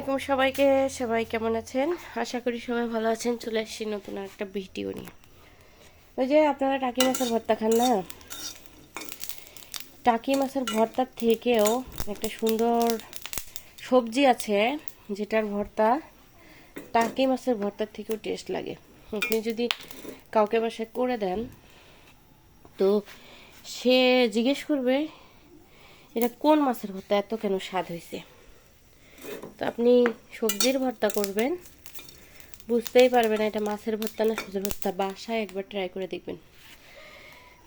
আলাইকুম সবাইকে, সবাই কেমন আছেন? আশা করি সবাই ভালো আছেন। চলে আসছি নতুন একটা ভিডিও নিয়ে। ওই যে আপনারা টাকি মাছের ভর্তা খান না? টাকি মাছের ভর্তার থেকেও একটা সুন্দর সবজি আছে যেটার ভর্তা, টাকি মাছের ভর্তার থেকেও টেস্ট লাগে। আপনি যদি কাউকে বাসায় করে দেন, তো সে জিজ্ঞেস করবে, এটা কোন মাছের ভর্তা? এত কেন স্বাদ হয়েছে তো আপনি সবজির ভর্তা করবেন। বুঝতেই পারবেন এটা মাছের ভর্তা না সবজির ভর্তা। বাসায় একবার ট্রাই করে দেখবেন।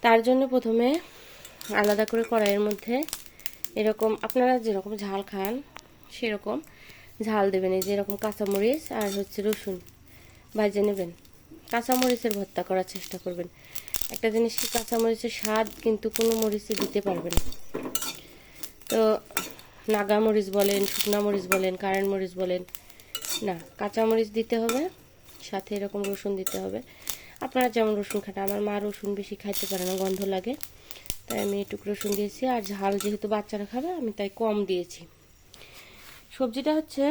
তার জন্য প্রথমে আলাদা করে কড়াইয়ের মধ্যে এরকম আপনারা যেরকম ঝাল খান সেরকম ঝাল দেবেন। এই যে এরকম কাঁচামরিচ আর হচ্ছে রসুন ভাজে নেবেন। কাঁচামরিচের ভর্তা করার চেষ্টা করবেন। একটা জিনিস কি কাঁচামরিচের স্বাদ কিন্তু কোনো মরিচে দিতে পারবেন তো নাগা মরিচ বলেন, শুকনা মরিচ বলেন, কারেন্ট মরিচ বলেন, না, কাঁচা মরিচ দিতে হবে, সাথে এরকম রসুন দিতে হবে। আপনারা যেমন রসুন খান, আমার মা রসুন বেশি খাইতে পারে না, গন্ধ লাগে, তাই আমি একটু রসুন দিয়েছি, আর ঝাল যেহেতু বাচ্চারা খাবে, আমি তাই কম দিয়েছি। সবজিটা হচ্ছে,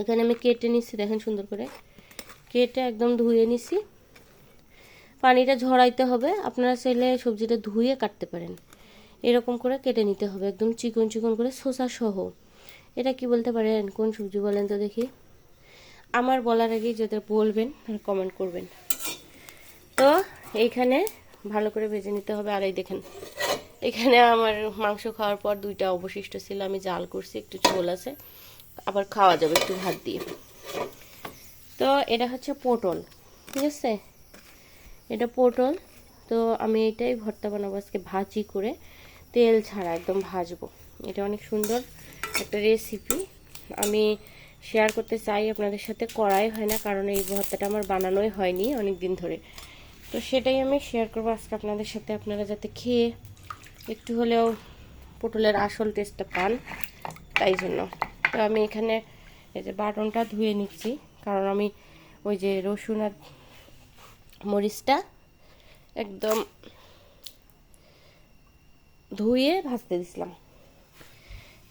এখানে আমি কেটে নিচ্ছি, দেখেন সুন্দর করে, কেটে একদম ধুয়ে নিছি পানিটা ঝরাইতে হবে, আপনারা চাইলে সবজিটা ধুয়ে কাটতে পারেন। এরকম করে কেটে নিতে হবে, একদম চিকন চিকন করে শসা সহ। এটা কি বলতে পারেন? কোন সবজি বলেন তো দেখি। আমার বলার আগেই যাদের বলবেন আর কমেন্ট করবেন। তো এইখানে ভালো করে ভেজে নিতে হবে। আর এই দেখেন, এখানে আমার মাংস খাওয়ার পর দুইটা অবশিষ্ট ছিল, আমি জাল করছি, একটু ঝোল আছে। আবার খাওয়া যাবে একটু ভাত দিয়ে। তো এটা হচ্ছে পটল, ঠিক আছে? এটা পটল, তো আমি এটাই ভর্তা বানাবো আজকে ভাজি করে। তেল ছাড়া একদম ভাজবো। এটা অনেক সুন্দর একটা রেসিপি আমি শেয়ার করতে চাই আপনাদের সাথে, করাই হয় না, কারণ এই ভর্তাটা আমার বানানোই হয়নি অনেক দিন ধরে। তো সেটাই আমি শেয়ার করব আজকে আপনাদের সাথে। আপনারা যাতে খেয়ে একটু হলেও পটলের আসল টেস্টটা পান, তাই জন্য। তো আমি এখানে এই যে বাটনটা ধুয়ে নিচ্ছি, কারণ আমি ওই যে রসুন আর মরিচটা একদম ধুয়ে ভাজতে দিছিলাম।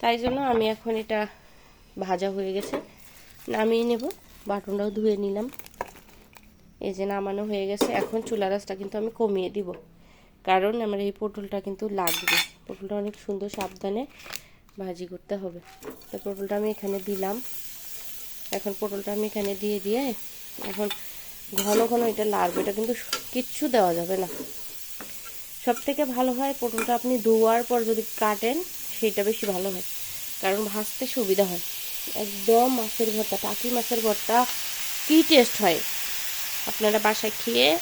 তাই জন্য আমি এখন এটা ভাজা হয়ে গেছে। নামিয়ে নেব, বাটনটাও ধুয়ে নিলাম। এই যে নামানো হয়ে গেছে, এখন চুলা রাসটা কিন্তু আমি কমিয়ে দিব। কারণ আমার এই পটলটা কিন্তু লাগবে। পটলটা অনেক সুন্দর সাবধানে ভাজি করতে হবে। তো পটলটা আমি এখানে দিলাম। এখন পটলটা আমি এখানে দিয়ে দিয়ে, এখন ঘন ঘন এটা লাড়বে, এটা কিন্তু কিচ্ছু দেওয়া যাবে না। সব থেকে ভালো হয় পটলটা আপনি ধোয়ার পর যদি কাটেন, সেটা বেশি ভালো হয়। কারণ ভাজতে সুবিধা হয়। একদম মাছের ভর্তা, টাকি মাছের ভর্তা, কী টেস্ট হয়? আপনারা বাসায় খেয়ে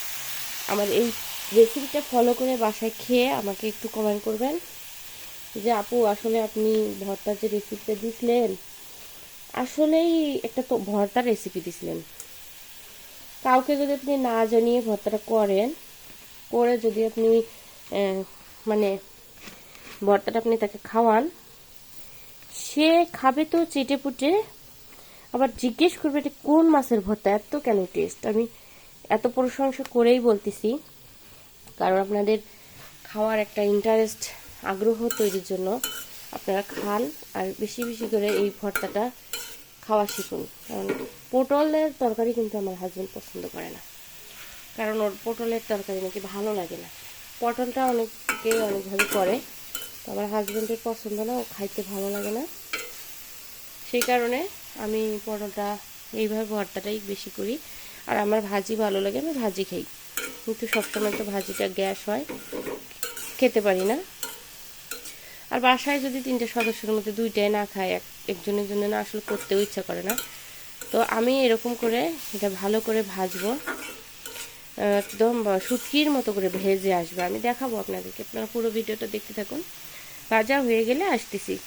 আমার এই রেসিপিটা ফলো করে বাসায় খেয়ে আমাকে একটু কমেন্ট করবেন যে, আপু, আসলে আপনি ভর্তার যে রেসিপিটা দিছিলেন, আসলেই একটা তো ভর্তার রেসিপি দিছিলেন। কাউকে যদি আপনি না জানিয়ে ভর্তাটা করেন, করে যদি আপনি মানে ভর্তাটা আপনি তাকে খাওয়ান। সে খাবে তো চেটে পুটে। আবার জিজ্ঞেস করবে এটা কোন মাছের ভর্তা, এত কেন টেস্ট আমি এত প্রশংসা করেই বলতেছি, কারণ আপনাদের খাওয়ার একটা ইন্টারেস্ট আগ্রহ তৈরির জন্য আপনারা খান আর বেশি বেশি করে এই ভর্তাটা খাওয়া শিখুন। কারণ পটলের তরকারি কিন্তু আমার হাজব্যান্ড পছন্দ করে না। কারণ ওর পটলের তরকারি নাকি ভালো লাগে না। পটলটা অনেকে অনেকভাবে করে, তো আমার হাজব্যান্ডের পছন্দ না, ও খাইতে ভালো লাগে না। সেই কারণে আমি পটলটা এইভাবে ভর্তাটাই বেশি করি। আর আমার ভাজি ভালো লাগে, আমি ভাজি খাই। কিন্তু সবসময় তো ভাজিটা গ্যাস হয়, খেতে পারি না। আর বাসায় যদি তিনটে সদস্যের মধ্যে দুইটাই না খায়, এক, একজনের জন্য না আসলে করতেও ইচ্ছা করে না। তো আমি এরকম করে এটা ভালো করে ভাজবো। একদম শুটকির মতো করে ভেজে আসবে। আমি দেখাবো আপনাদেরকে। আপনারা পুরো ভিডিওটা দেখতে থাকুন। ভাজা হয়ে গেলে আসতেছি।